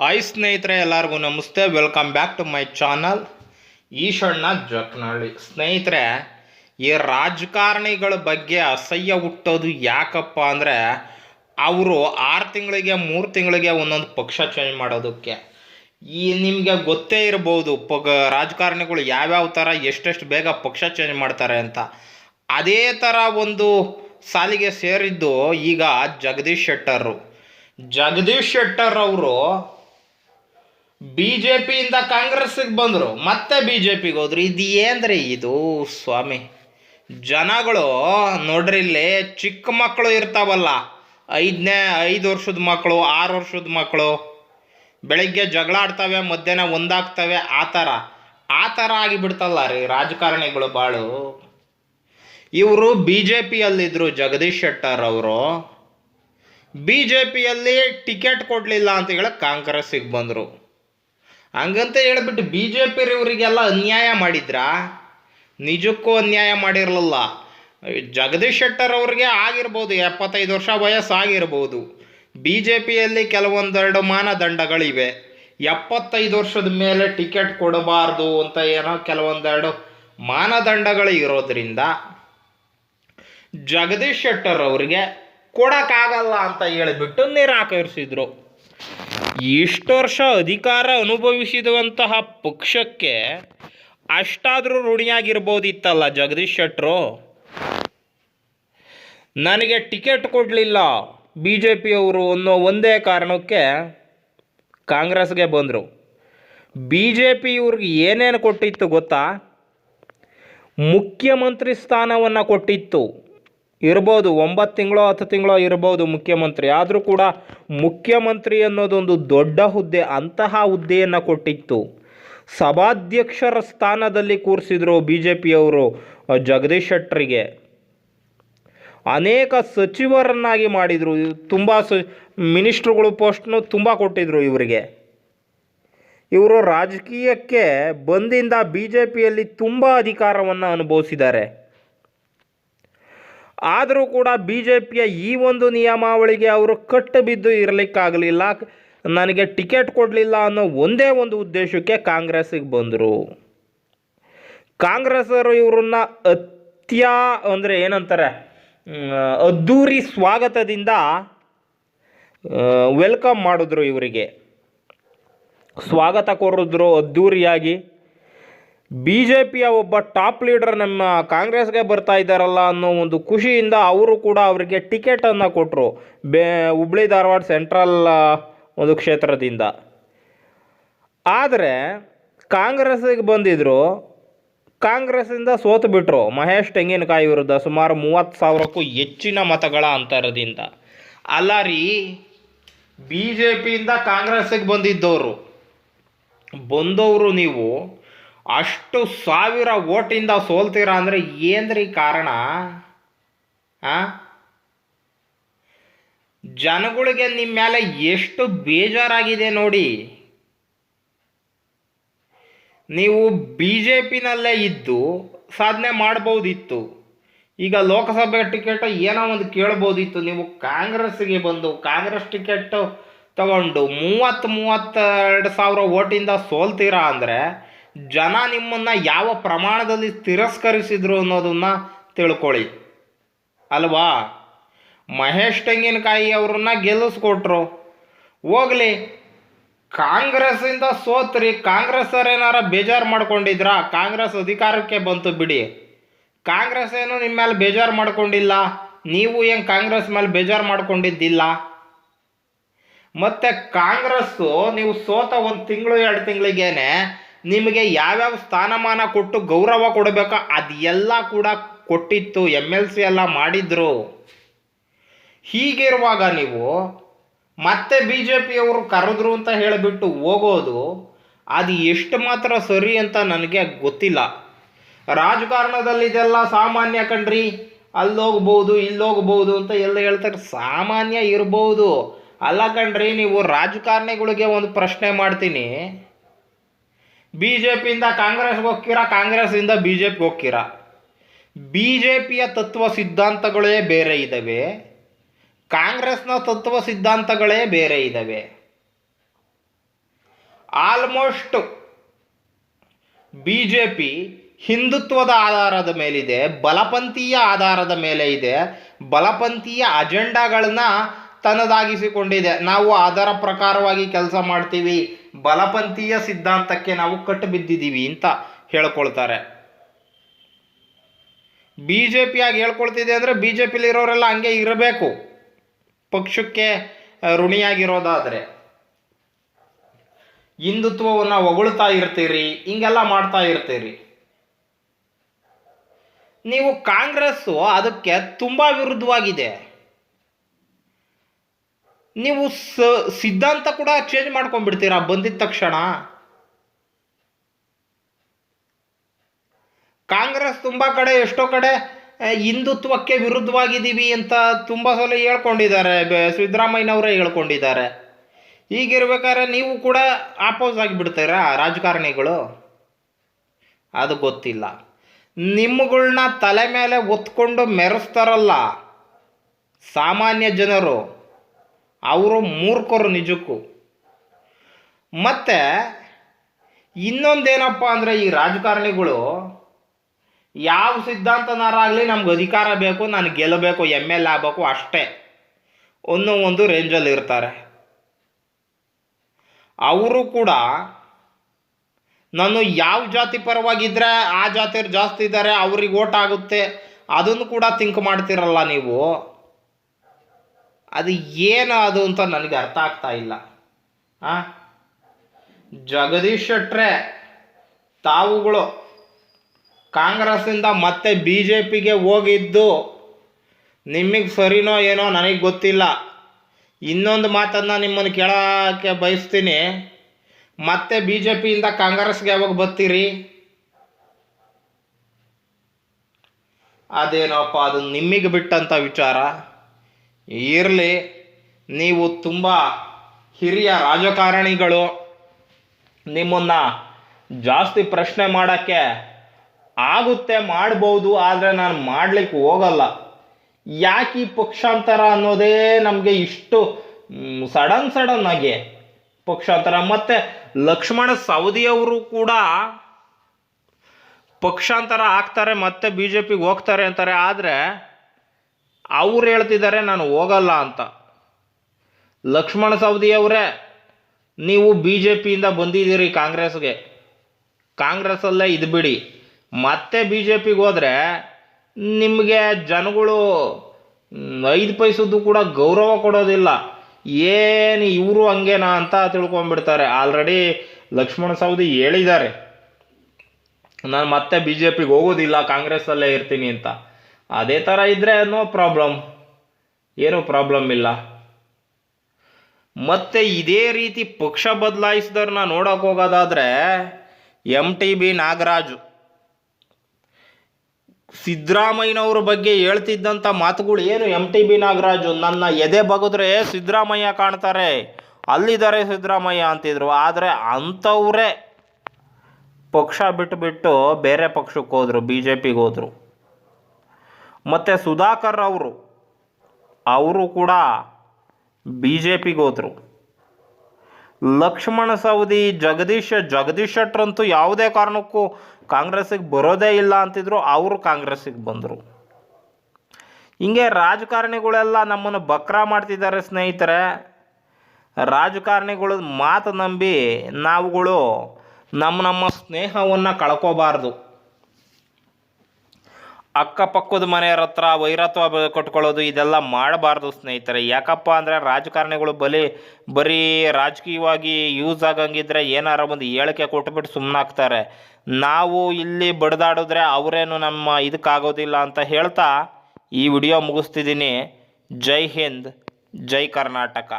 Hi ಸ್ನೇಹಿತರೆ, ಎಲ್ಲರಿಗೂ ನಮಸ್ತೆ. Welcome back to my channel Eshanna Jaknalli. ಸ್ನೇಹಿತರೆ, ಈ ರಾಜಕಾರಣಿಗಳ ಬಗ್ಗೆ ಅಸಹ್ಯ ಹುಟ್ಟೋದು ಯಾಕಪ್ಪ ಅಂದರೆ, ಅವರು ಆರು ತಿಂಗಳಿಗೆ, ಮೂರು ತಿಂಗಳಿಗೆ ಒಂದೊಂದು ಪಕ್ಷ ಚೇಂಜ್ ಮಾಡೋದಕ್ಕೆ. ಈ ನಿಮಗೆ ಗೊತ್ತೇ ಇರ್ಬೋದು, ಪಗ ರಾಜಕಾರಣಿಗಳು ಯಾವ್ಯಾವ ಥರ ಎಷ್ಟೆಷ್ಟು ಬೇಗ ಪಕ್ಷ ಚೇಂಜ್ ಮಾಡ್ತಾರೆ ಅಂತ. ಅದೇ ಥರ ಒಂದು ಸಾಲಿಗೆ ಸೇರಿದ್ದು ಈಗ ಜಗದೀಶ್ ಶೆಟ್ಟರು. ಜಗದೀಶ್ ಶೆಟ್ಟರ್ ಅವರು ಬಿ ಜೆ ಪಿಯಿಂದ ಕಾಂಗ್ರೆಸ್ಸಿಗೆ ಬಂದರು. ಮತ್ತೆ ಬಿ ಜೆ ಪಿಗೆ ಹೋದ್ರು. ಇದು ಏನ್ರಿ ಇದು? ಸ್ವಾಮಿ, ಜನಗಳು ನೋಡ್ರಿ ಇಲ್ಲಿ ಚಿಕ್ಕ ಮಕ್ಕಳು ಇರ್ತಾವಲ್ಲ. ಐದನೇ, ಐದು ವರ್ಷದ ಮಕ್ಕಳು, ಆರು ವರ್ಷದ ಮಕ್ಕಳು. ಬೆಳಿಗ್ಗೆ ಜಗಳ ಆಡ್ತವೆ, ಮಧ್ಯಾಹ್ನ ಒಂದಾಗ್ತವೆ. ಆ ಥರ. ಆ ಥರ ಆಗಿಬಿಡ್ತಲ್ಲ ರೀ ರಾಜಕಾರಣಿಗಳು ಬಾಳು. ಇವರು ಬಿ ಜೆ ಪಿಯಲ್ಲಿದ್ದರು ಜಗದೀಶ್ ಶೆಟ್ಟರ್ ಅವರು. ಬಿ ಜೆ ಪಿಯಲ್ಲಿ ಟಿಕೆಟ್ ಕೊಡಲಿಲ್ಲ ಅಂತ ಹೇಳಿ ಕಾಂಗ್ರೆಸ್ಸಿಗೆ ಬಂದರು. ಹಂಗಂತ ಹೇಳ್ಬಿಟ್ಟು ಬಿ ಜೆ ಪಿರವರಿಗೆಲ್ಲ ಅನ್ಯಾಯ ಮಾಡಿದ್ರಾ? ನಿಜಕ್ಕೂ ಅನ್ಯಾಯ ಮಾಡಿರಲಿಲ್ಲ. ಜಗದೀಶ್ ಶೆಟ್ಟರ್ ಅವ್ರಿಗೆ ಆಗಿರ್ಬೋದು, ಎಪ್ಪತ್ತೈದು ವರ್ಷ ವಯಸ್ಸಾಗಿರ್ಬೋದು. ಬಿ ಜೆ ಪಿಯಲ್ಲಿ ಕೆಲವೊಂದೆರಡು ಮಾನದಂಡಗಳಿವೆ. ಎಪ್ಪತ್ತೈದು ವರ್ಷದ ಮೇಲೆ ಟಿಕೆಟ್ ಕೊಡಬಾರ್ದು ಅಂತ ಏನೋ ಕೆಲವೊಂದೆರಡು ಮಾನದಂಡಗಳು ಇರೋದ್ರಿಂದ ಜಗದೀಶ್ ಶೆಟ್ಟರ್ ಅವರಿಗೆ ಕೊಡೋಕ್ಕಾಗಲ್ಲ ಅಂತ ಹೇಳಿಬಿಟ್ಟು ನಿರಾಕರಿಸಿದ್ರು. ಇಷ್ಟು ವರ್ಷ ಅಧಿಕಾರ ಅನುಭವಿಸಿದಂತಹ ಪಕ್ಷಕ್ಕೆ ಅಷ್ಟಾದರೂ ಋಣಿಯಾಗಿರ್ಬೋದಿತ್ತಲ್ಲ ಜಗದೀಶ್ ಶೆಟ್ಟರು ನನಗೆ ಟಿಕೆಟ್ ಕೊಡಲಿಲ್ಲ. ಬಿ ಜೆ ಪಿಯವರು ಅನ್ನೋ ಒಂದೇ ಕಾರಣಕ್ಕೆ ಕಾಂಗ್ರೆಸ್ಗೆ ಬಂದರು. ಬಿ ಜೆ ಪಿ ಇವ್ರಿಗೆ ಏನೇನು ಕೊಟ್ಟಿತ್ತು ಗೊತ್ತಾ? ಮುಖ್ಯಮಂತ್ರಿ ಸ್ಥಾನವನ್ನು ಕೊಟ್ಟಿತ್ತು. ಇರ್ಬೋದು, ಒಂಬತ್ತು ತಿಂಗಳೋ, ಹತ್ತು ತಿಂಗಳೋ ಇರ್ಬೋದು ಮುಖ್ಯಮಂತ್ರಿ. ಆದರೂ ಕೂಡ ಮುಖ್ಯಮಂತ್ರಿ ಅನ್ನೋದೊಂದು ದೊಡ್ಡ ಹುದ್ದೆ, ಅಂತಹ ಹುದ್ದೆಯನ್ನು ಕೊಟ್ಟಿತ್ತು. ಸಭಾಧ್ಯಕ್ಷರ ಸ್ಥಾನದಲ್ಲಿ ಕೂರಿಸಿದ್ರು ಬಿ ಜೆ ಪಿಯವರು ಜಗದೀಶ್ ಶೆಟ್ಟರಿಗೆ. ಅನೇಕ ಸಚಿವರನ್ನಾಗಿ ಮಾಡಿದರು. ತುಂಬ ಸ, ಮಿನಿಸ್ಟ್ರುಗಳು ಪೋಸ್ಟ್ನು ತುಂಬ ಕೊಟ್ಟಿದ್ರು ಇವರಿಗೆ. ಇವರು ರಾಜಕೀಯಕ್ಕೆ ಬಂದಿಂದ ಬಿ ಜೆ ಪಿಯಲ್ಲಿ ತುಂಬ ಅಧಿಕಾರವನ್ನು ಅನುಭವಿಸಿದ್ದಾರೆ. ಆದರೂ ಕೂಡ ಬಿ ಜೆ ಪಿಯ ಈ ಒಂದು ನಿಯಮಾವಳಿಗೆ ಅವರು ಕಟ್ಟು ಬಿದ್ದು ಇರಲಿಕ್ಕಾಗಲಿಲ್ಲ. ನನಗೆ ಟಿಕೆಟ್ ಕೊಡಲಿಲ್ಲ ಅನ್ನೋ ಒಂದೇ ಒಂದು ಉದ್ದೇಶಕ್ಕೆ ಕಾಂಗ್ರೆಸ್ಸಿಗೆ ಬಂದರು. ಕಾಂಗ್ರೆಸ್ಸರು ಇವರನ್ನ ಅತ್ಯ ಅಂದರೆ ಏನಂತಾರೆ? ಅದ್ದೂರಿ ಸ್ವಾಗತದಿಂದ ವೆಲ್ಕಮ್ ಮಾಡಿದ್ರು ಇವರಿಗೆ. ಸ್ವಾಗತ ಕೊರಿದ್ರು ಅದ್ಧೂರಿಯಾಗಿ ಬಿ ಜೆ ಪಿಯ ಒಬ್ಬ ಟಾಪ್ ಲೀಡರ್ ನಮ್ಮ ಕಾಂಗ್ರೆಸ್ಗೆ ಬರ್ತಾ ಇದ್ದಾರಲ್ಲ ಅನ್ನೋ ಒಂದು ಖುಷಿಯಿಂದ ಅವರು ಕೂಡ ಅವರಿಗೆ ಟಿಕೆಟನ್ನು ಕೊಟ್ಟರು ಬೇ, ಹುಬ್ಳಿ ಧಾರವಾಡ ಸೆಂಟ್ರಲ್ ಒಂದು ಕ್ಷೇತ್ರದಿಂದ. ಆದರೆ ಕಾಂಗ್ರೆಸ್ಸಿಗೆ ಬಂದಿದ್ದರು ಕಾಂಗ್ರೆಸ್ಸಿಂದ ಸೋತು ಬಿಟ್ಟರು ಮಹೇಶ್ ತೆಂಗಿನಕಾಯಿ ವಿರುದ್ಧ ಸುಮಾರು ಮೂವತ್ತು ಸಾವಿರಕ್ಕೂ ಹೆಚ್ಚಿನ ಮತಗಳ ಅಂತರದಿಂದ. ಅಲ್ಲ ರೀ ಬಿ ಜೆ ಪಿಯಿಂದ ಕಾಂಗ್ರೆಸ್ಸಿಗೆ ಬಂದಿದ್ದವರು. ಬಂದವರು ನೀವು. ಅಷ್ಟು ಸಾವಿರ ಓಟಿಂದ ಸೋಲ್ತೀರಾ ಅಂದರೆ ಏನ್ರಿ ಕಾರಣ? ಜನಗಳಿಗೆ ನಿಮ್ಮ ಮೇಲೆ ಎಷ್ಟು ಬೇಜಾರಾಗಿದೆ ನೋಡಿ. ನೀವು ಬಿ ಜೆ ಪಿನಲ್ಲೇ ಇದ್ದು ಸಾಧನೆ ಮಾಡ್ಬೋದಿತ್ತು. ಈಗ ಲೋಕಸಭೆ ಟಿಕೆಟ್ ಏನೋ ಒಂದು ಕೇಳ್ಬೋದಿತ್ತು. ನೀವು ಕಾಂಗ್ರೆಸ್ಗೆ ಬಂದು ಕಾಂಗ್ರೆಸ್ ಟಿಕೆಟ್ ತಗೊಂಡು ಮೂವತ್ತು ಮೂವತ್ತೆರಡು ಸಾವಿರ ಓಟಿಂದ ಸೋಲ್ತೀರಾ ಅಂದರೆ ಜನ ನಿಮ್ಮನ್ನು ಯಾವ ಪ್ರಮಾಣದಲ್ಲಿ ತಿರಸ್ಕರಿಸಿದ್ರು ಅನ್ನೋದನ್ನು ತಿಳ್ಕೊಳ್ಳಿ. ಅಲ್ವಾ? ಮಹೇಶ್ ತೆಂಗಿನಕಾಯಿ ಅವ್ರನ್ನ ಗೆಲ್ಲಿಸ್ಕೊಟ್ರು. ಹೋಗ್ಲಿ. ಕಾಂಗ್ರೆಸ್ಸಿಂದ ಸೋತ್ರಿ. ಕಾಂಗ್ರೆಸ್ ಏನಾರ ಬೇಜಾರು ಮಾಡ್ಕೊಂಡಿದ್ರಾ? ಕಾಂಗ್ರೆಸ್ ಅಧಿಕಾರಕ್ಕೆ ಬಂತು ಬಿಡಿ. ಕಾಂಗ್ರೆಸ್ ಏನು ನಿಮ್ಮ ಮೇಲೆ ಬೇಜಾರು ಮಾಡ್ಕೊಂಡಿಲ್ಲ? ನೀವು ಏನು ಕಾಂಗ್ರೆಸ್ ಮೇಲೆ ಬೇಜಾರು ಮಾಡ್ಕೊಂಡಿದ್ದಿಲ್ಲ? ಮತ್ತು ಕಾಂಗ್ರೆಸ್ಸು ನೀವು ಸೋತ ಒಂದು ತಿಂಗಳು, ಎರಡು ತಿಂಗಳಿಗೇನೆ ನಿಮಗೆ ಯಾವ್ಯಾವ ಸ್ಥಾನಮಾನ ಕೊಟ್ಟು ಗೌರವ ಕೊಡಬೇಕೋ ಅದೆಲ್ಲ ಕೂಡ ಕೊಟ್ಟಿತ್ತು ಎಂ ಎಲ್ ಸಿ ಎಲ್ಲ ಮಾಡಿದ್ರು. ಹೀಗಿರುವಾಗ ನೀವು ಮತ್ತೆ ಬಿ ಜೆ ಪಿಯವರು ಕರೆದ್ರು ಅಂತ ಹೇಳಿಬಿಟ್ಟು ಹೋಗೋದು ಅದು ಎಷ್ಟು ಮಾತ್ರ ಸರಿ ಅಂತ ನನಗೆ ಗೊತ್ತಿಲ್ಲ. ರಾಜಕಾರಣದಲ್ಲಿ ಇದೆಲ್ಲ ಸಾಮಾನ್ಯ ಕಣ್ರಿ, ಅಲ್ಲೋಗ್ಬೋದು, ಇಲ್ಲೋಗ್ಬೋದು ಅಂತ ಎಲ್ಲ ಹೇಳ್ತಾರೆ. ಸಾಮಾನ್ಯ ಇರ್ಬೋದು. ಅಲ್ಲ ಕಣ್ರಿ, ನೀವು ರಾಜಕಾರಣಿಗಳಿಗೆ ಒಂದು ಪ್ರಶ್ನೆ ಮಾಡ್ತೀನಿ. ಬಿ ಜೆ ಪಿಯಿಂದ ಕಾಂಗ್ರೆಸ್ಗೆ ಹೋಗ್ತೀರಾ ಕಾಂಗ್ರೆಸ್ಸಿಂದ ಬಿ ಜೆ ಪಿಗೆ ಹೋಗ್ತೀರಾ? ಬಿ ಜೆ ಪಿಯ ತತ್ವ ಸಿದ್ಧಾಂತಗಳೇ ಬೇರೆ ಇದ್ದಾವೆ ಕಾಂಗ್ರೆಸ್ನ ತತ್ವ ಸಿದ್ಧಾಂತಗಳೇ ಬೇರೆ ಇದ್ದಾವೆ ಆಲ್ಮೋಸ್ಟ್ ಬಿ ಜೆ ಪಿ ಹಿಂದುತ್ವದ ಆಧಾರದ ಮೇಲಿದೆ, ಬಲಪಂಥೀಯ ಆಧಾರದ ಮೇಲೆ ಇದೆ. ಬಲಪಂಥೀಯ ಅಜೆಂಡಾಗಳನ್ನ ತನ್ನದಾಗಿಸಿಕೊಂಡಿದೆ. ನಾವು ಅದರ ಪ್ರಕಾರವಾಗಿ ಕೆಲಸ ಮಾಡ್ತೀವಿ. ಬಲಪಂಥೀಯ ಸಿದ್ಧಾಂತಕ್ಕೆ ನಾವು ಕಟ್ಟು ಬಿದ್ದಿದ್ದೀವಿ ಅಂತ ಹೇಳ್ಕೊಳ್ತಾರೆ. ಬಿ ಜೆ ಪಿಯಾಗಿ ಹೇಳ್ಕೊಳ್ತಿದೆ ಅಂದರೆ ಬಿ ಜೆ ಪಿಲಿರೋರೆಲ್ಲ ಹಂಗೆ ಇರಬೇಕು. ಪಕ್ಷಕ್ಕೆ ಋಣಿಯಾಗಿರೋದಾದರೆ. ಹಿಂದುತ್ವವನ್ನು ಹೊಗಳ್ತಾ ಇರ್ತೀರಿ, ಹಿಂಗೆಲ್ಲ ಮಾಡ್ತಾ ಇರ್ತೀರಿ. ನೀವು ಕಾಂಗ್ರೆಸ್ಸು ಅದಕ್ಕೆ ತುಂಬ ವಿರುದ್ಧವಾಗಿದೆ. ನೀವು ಸ, ಸಿದ್ಧಾಂತ ಕೂಡ ಚೇಂಜ್ ಮಾಡ್ಕೊಂಡ್ಬಿಡ್ತೀರಾ ಬಂದಿದ ತಕ್ಷಣ? ಕಾಂಗ್ರೆಸ್ ತುಂಬ ಕಡೆ ಎಷ್ಟೋ ಕಡೆ ಹಿಂದುತ್ವಕ್ಕೆ ವಿರುದ್ಧವಾಗಿದ್ದೀವಿ ಅಂತ ತುಂಬ ಸಲ ಹೇಳ್ಕೊಂಡಿದ್ದಾರೆ ಸಿದ್ದರಾಮಯ್ಯನವರೇ ಹೇಳ್ಕೊಂಡಿದ್ದಾರೆ. ಹೀಗಿರ್ಬೇಕಾದ್ರೆ ನೀವು ಕೂಡ ಆಪೋಸ್ ಆಗಿಬಿಡ್ತೀರಾ ರಾಜಕಾರಣಿಗಳು? ಅದು ಗೊತ್ತಿಲ್ಲ. ನಿಮ್ಮಗಳನ್ನ ತಲೆ ಮೇಲೆ ಒತ್ಕೊಂಡು ಮೆರೆಸ್ತಾರಲ್ಲ ಸಾಮಾನ್ಯ ಜನರು. ಅವರು ಮೂರ್ಖರು ನಿಜಕ್ಕೂ. ಮತ್ತು ಇನ್ನೊಂದೇನಪ್ಪ ಅಂದರೆ ಈ ರಾಜಕಾರಣಿಗಳು, ಯಾವ ಸಿದ್ಧಾಂತನಾರಾಗಲಿ ನಮ್ಗೆ ಅಧಿಕಾರ ಬೇಕು, ನಾನು ಗೆಲ್ಲಬೇಕು ಎಂ ಎಲ್ ಆಗಬೇಕು ಅಷ್ಟೇ. ಅನ್ನೋ ಒಂದು ರೇಂಜಲ್ಲಿ ಇರ್ತಾರೆ. ಅವರು ಕೂಡ ನಾನು ಯಾವ ಜಾತಿ ಪರವಾಗಿದ್ದರೆ ಆ ಜಾತಿಯವ್ರು ಜಾಸ್ತಿ ಇದ್ದಾರೆ, ಅವ್ರಿಗೆ ಓಟ್ ಆಗುತ್ತೆ, ಅದನ್ನು ಕೂಡ ಥಿಂಕ್ ಮಾಡ್ತಿರಲ್ಲ ನೀವು. ಅದು ಏನು ಅದು ಅಂತ ನನಗೆ ಅರ್ಥ ಆಗ್ತಾ ಇಲ್ಲ. ಆ? ಜಗದೀಶ್ ಶೆಟ್ರೆ, ತಾವುಗಳು ಕಾಂಗ್ರೆಸ್ನಿಂದ ಮತ್ತೆ ಬಿ ಜೆ ಪಿಗೆ ಹೋಗಿದ್ದು ನಿಮಗೆ ಸರಿನೋ ಏನೋ ನನಗೆ ಗೊತ್ತಿಲ್ಲ. ಇನ್ನೊಂದು ಮಾತನ್ನು ನಿಮ್ಮನ್ನು ಕೇಳೋಕ್ಕೆ ಬಯಸ್ತೀನಿ. ಮತ್ತೆ ಬಿ ಜೆ ಪಿಯಿಂದ ಕಾಂಗ್ರೆಸ್ಗೆ ಯಾವಾಗ ಬರ್ತೀರಿ? ಅದೇನೋಪ್ಪ, ಅದು ನಿಮಗೆ ಬಿಟ್ಟಂಥ ವಿಚಾರ. ಇರಲಿ, ನೀವು ತುಂಬ ಹಿರಿಯ ರಾಜಕಾರಣಿಗಳು. ನಿಮ್ಮನ್ನು ಜಾಸ್ತಿ ಪ್ರಶ್ನೆ ಮಾಡೋಕ್ಕೆ ಆಗುತ್ತೆ, ಮಾಡ್ಬೋದು, ಆದರೆ ನಾನು ಮಾಡಲಿಕ್ಕೆ ಹೋಗಲ್ಲ. ಯಾಕೆ ಈ ಪಕ್ಷಾಂತರ ಅನ್ನೋದೇ ನಮಗೆ ಇಷ್ಟು ಸಡನ್ ಸಡನ್ ಆಗಿ ಪಕ್ಷಾಂತರ. ಮತ್ತು ಲಕ್ಷ್ಮಣ ಸವದಿಯವರು ಕೂಡ ಪಕ್ಷಾಂತರ ಆಗ್ತಾರೆ, ಮತ್ತೆ ಬಿ ಜೆ ಪಿಗೆ ಹೋಗ್ತಾರೆ ಅಂತಾರೆ. ಆದರೆ ಅವ್ರು ಹೇಳ್ತಿದ್ದಾರೆ, ನಾನು ಹೋಗಲ್ಲ ಅಂತ. ಲಕ್ಷ್ಮಣ ಸವದಿಯವರೇ, ನೀವು ಬಿ ಜೆ ಪಿಯಿಂದ ಬಂದಿದ್ದೀರಿ ಕಾಂಗ್ರೆಸ್ಗೆ. ಕಾಂಗ್ರೆಸ್ಸಲ್ಲೇ ಇದು ಬಿಡಿ. ಮತ್ತೆ ಬಿ ಜೆ ಪಿಗೆ ಹೋದರೆ, ನಿಮಗೆ ಜನಗಳು ಐದು ಪೈಸದ್ದು ಕೂಡ ಗೌರವ ಕೊಡೋದಿಲ್ಲ. ಏನು ಇವರು ಹಂಗೇನಾ ಅಂತ ತಿಳ್ಕೊಂಡ್ಬಿಡ್ತಾರೆ. ಆಲ್ರೆಡಿ ಲಕ್ಷ್ಮಣ ಸವದಿ ಹೇಳಿದ್ದಾರೆ. ನಾನು ಮತ್ತೆ ಬಿ ಜೆ ಪಿಗೆ ಹೋಗೋದಿಲ್ಲ, ಕಾಂಗ್ರೆಸ್ಸಲ್ಲೇ ಇರ್ತೀನಿ ಅಂತ. ಅದೇ ಥರ ಇದ್ದರೆ ನೋ ಪ್ರಾಬ್ಲಮ್. ಏನೂ ಪ್ರಾಬ್ಲಮ್ ಇಲ್ಲ. ಮತ್ತೆ ಇದೇ ರೀತಿ ಪಕ್ಷ ಬದಲಾಯಿಸಿದವ್ರನ್ನ ನೋಡೋಕೆ ಹೋಗೋದಾದ್ರೆ ಎಂ ಟಿ ಬಿ ನಾಗರಾಜು. ಸಿದ್ದರಾಮಯ್ಯನವ್ರ ಬಗ್ಗೆ ಹೇಳ್ತಿದ್ದಂಥ ಮಾತುಗಳು ಏನು ಎಂ ಟಿ ಬಿ ನಾಗರಾಜು? ನನ್ನ ಎದೆ ಬಗದ್ರೆ ಸಿದ್ದರಾಮಯ್ಯ ಕಾಣ್ತಾರೆ. ಅಲ್ಲಿದ್ದಾರೆ ಸಿದ್ದರಾಮಯ್ಯ ಅಂತಿದ್ರು. ಆದರೆ ಅಂಥವ್ರೇ ಪಕ್ಷ ಬಿಟ್ಟುಬಿಟ್ಟು ಬೇರೆ ಪಕ್ಷಕ್ಕೆ ಹೋದರು ಬಿ ಜೆ ಪಿಗೆ ಹೋದರು. ಮತ್ತು ಸುಧಾಕರ್ ಅವರು ಅವರು ಕೂಡ ಬಿ ಜೆ ಪಿಗೆ ಹೋದರು. ಲಕ್ಷ್ಮಣ ಸವದಿ, ಜಗದೀಶ್ ಜಗದೀಶ್ ಶೆಟ್ರಂತೂ ಯಾವುದೇ ಕಾರಣಕ್ಕೂ ಕಾಂಗ್ರೆಸ್ಸಿಗೆ ಬರೋದೇ ಇಲ್ಲ ಅಂತಿದ್ರು, ಅವರು ಕಾಂಗ್ರೆಸ್ಸಿಗೆ ಬಂದರು. ಹಿಂಗೆ ರಾಜಕಾರಣಿಗಳೆಲ್ಲ ನಮ್ಮನ್ನು ಬಕ್ರಾ ಮಾಡ್ತಿದ್ದಾರೆ ಸ್ನೇಹಿತರೆ. ರಾಜಕಾರಣಿಗಳ ಮಾತು ನಂಬಿ ನಾವುಗಳು ನಮ್ಮ ನಮ್ಮ ಸ್ನೇಹವನ್ನು ಕಳ್ಕೋಬಾರ್ದು. ಅಕ್ಕಪಕ್ಕದ ಮನೆಯವ್ರ ಹತ್ರ ವೈರತ್ವ ಕೊಟ್ಕೊಳ್ಳೋದು ಇದೆಲ್ಲ ಮಾಡಬಾರ್ದು ಸ್ನೇಹಿತರೆ. ಯಾಕಪ್ಪ ಅಂದರೆ ರಾಜಕಾರಣಿಗಳು ಬಲಿ, ಬರೀ ರಾಜಕೀಯವಾಗಿ ಯೂಸ್ ಆಗಂಗಿದ್ರೆ ಏನಾರ ಒಂದು ಹೇಳಿಕೆ ಕೊಟ್ಬಿಟ್ಟು ಸುಮ್ಮನಾಗ್ತಾರೆ ನಾವು ಇಲ್ಲಿ ಬಡ್ದಾಡಿದ್ರೆ ಅವರೇನು ನಮ್ಮ ಇದಕ್ಕಾಗೋದಿಲ್ಲ ಅಂತ ಹೇಳ್ತಾ ಈ ವಿಡಿಯೋ ಮುಗಿಸ್ತಿದ್ದೀನಿ. ಜೈ ಹಿಂದ್, ಜೈ ಕರ್ನಾಟಕ.